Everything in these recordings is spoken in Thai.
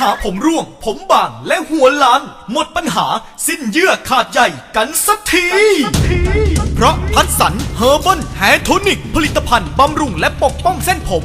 หาผมร่วง ผมบางและหัวล้าน หมดปัญหาสิ้นเยื่อขาดใยกันสักที เพราะพัดสันเฮอร์บอนแฮโทนิก ผลิตภัณฑ์บำรุงและปกป้องเส้นผม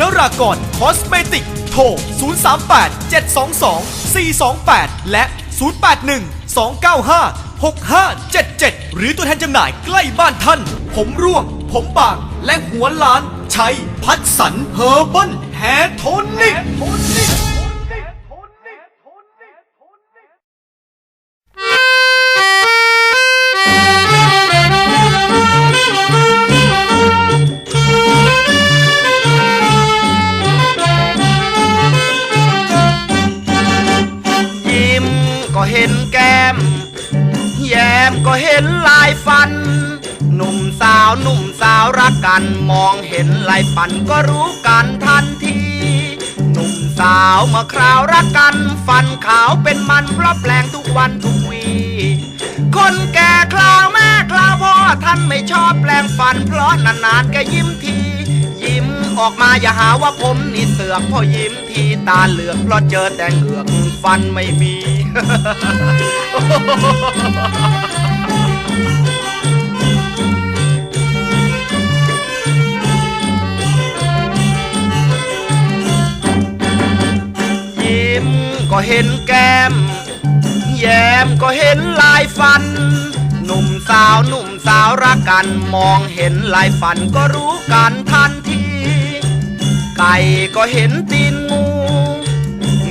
นรากรคอสเมติก โทร 038 722 428 และ 081 295 6577 หรือตัวแทนจำหน่ายใกล้บ้านท่าน ผมร่วง ผมบาง และหัวล้านใช้พัดสันเฮอร์เบิลแฮโท แก้ม แย้มก็เห็นลายฟัน หนุ่มสาวหนุ่มสาวรักกัน มองเห็นลายฟันก็รู้กันทันที หนุ่มสาวเมื่อคราวรักกัน ฟันขาวเป็นมันเพราะแปลงทุกวันทุกวีคนแก่คราวแม่คราวพ่อท่านไม่ชอบแปลงฟัน เพราะนานๆแกยิ้มที ออกมาอย่าหาว่าผมนี่เสือกเพอยิ้มทีตาเหลือกเพราะเจอแต่เหงือกฟันไม่มี ยิ้มก็เห็นแก้ม แย้มก็เห็นลายฟันหนุ่มสาวหนุ่มสาวรักกัน มองเห็นลายฟันก็รู้กันทันที ก่ก็เห็นตีนงู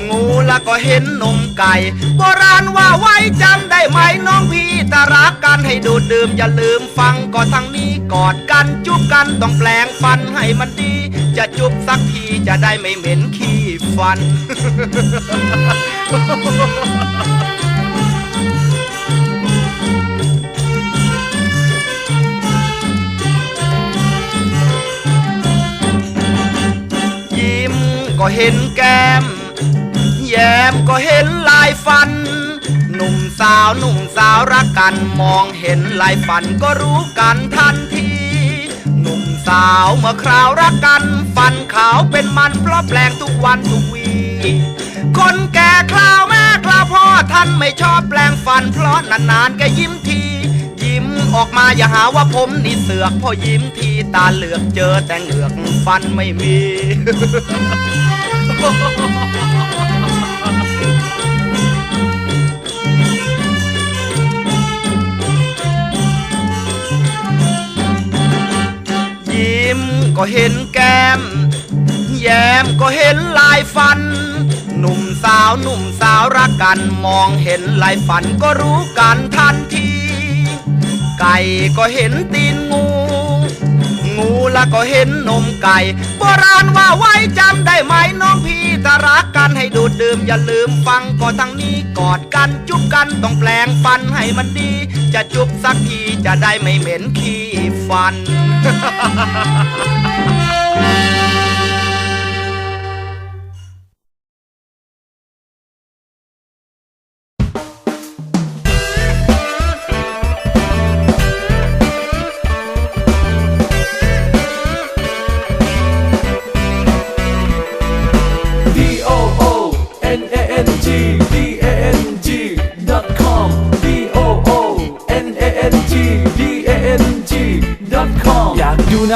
งูแล้วก็เห็นนมไก่โบราณว่าไว้จำได้ไหมน้องพี่ตารักกันให้ดูดดื่มอย่าลืมฟังก็ทางนี้กอดกันจุบกันต้องแปลงฟันให้มันดี จะจุบสักทีจะได้ไม่เหม็นขี้ฟัน ก็เห็นแก้ม แย้มก็เห็นลายฟัน หนุ่มสาวหนุ่มสาวรักกันมองเห็นลายฟันก็รู้กันทันที หนุ่มสาวเมื่อคราวรักกัน ฟันขาวเป็นมันเพราะแปลงทุกวันทุกวี คนแก่คราวแม่คราวพ่อท่านไม่ชอบแปลงฟัน เพราะนานๆแกยิ้มที ออกมาอย่าหาว่าผมนี่เสือกพอยิ้มทีตาเหลือกเจอแต่เหงือกฟันไม่มี ยิ้มก็เห็นแก้ม แย้มก็เห็นลายฟันหนุ่มสาวหนุ่มสาวรักกัน มองเห็นลายฟันก็รู้กันทัน ไก่ก็เห็นตีนงู งูแล้วก็เห็นนมไก่โบราณว่าไว้จำได้ไหมน้องพี่ตารักกันให้ดูดดื่มอย่าลืมฟังก็ทั้งนี้กอดกันจุบกันต้องแปลงฟันให้มันดี จะจุบสักทีจะได้ไม่เหม็นขี้ฟัน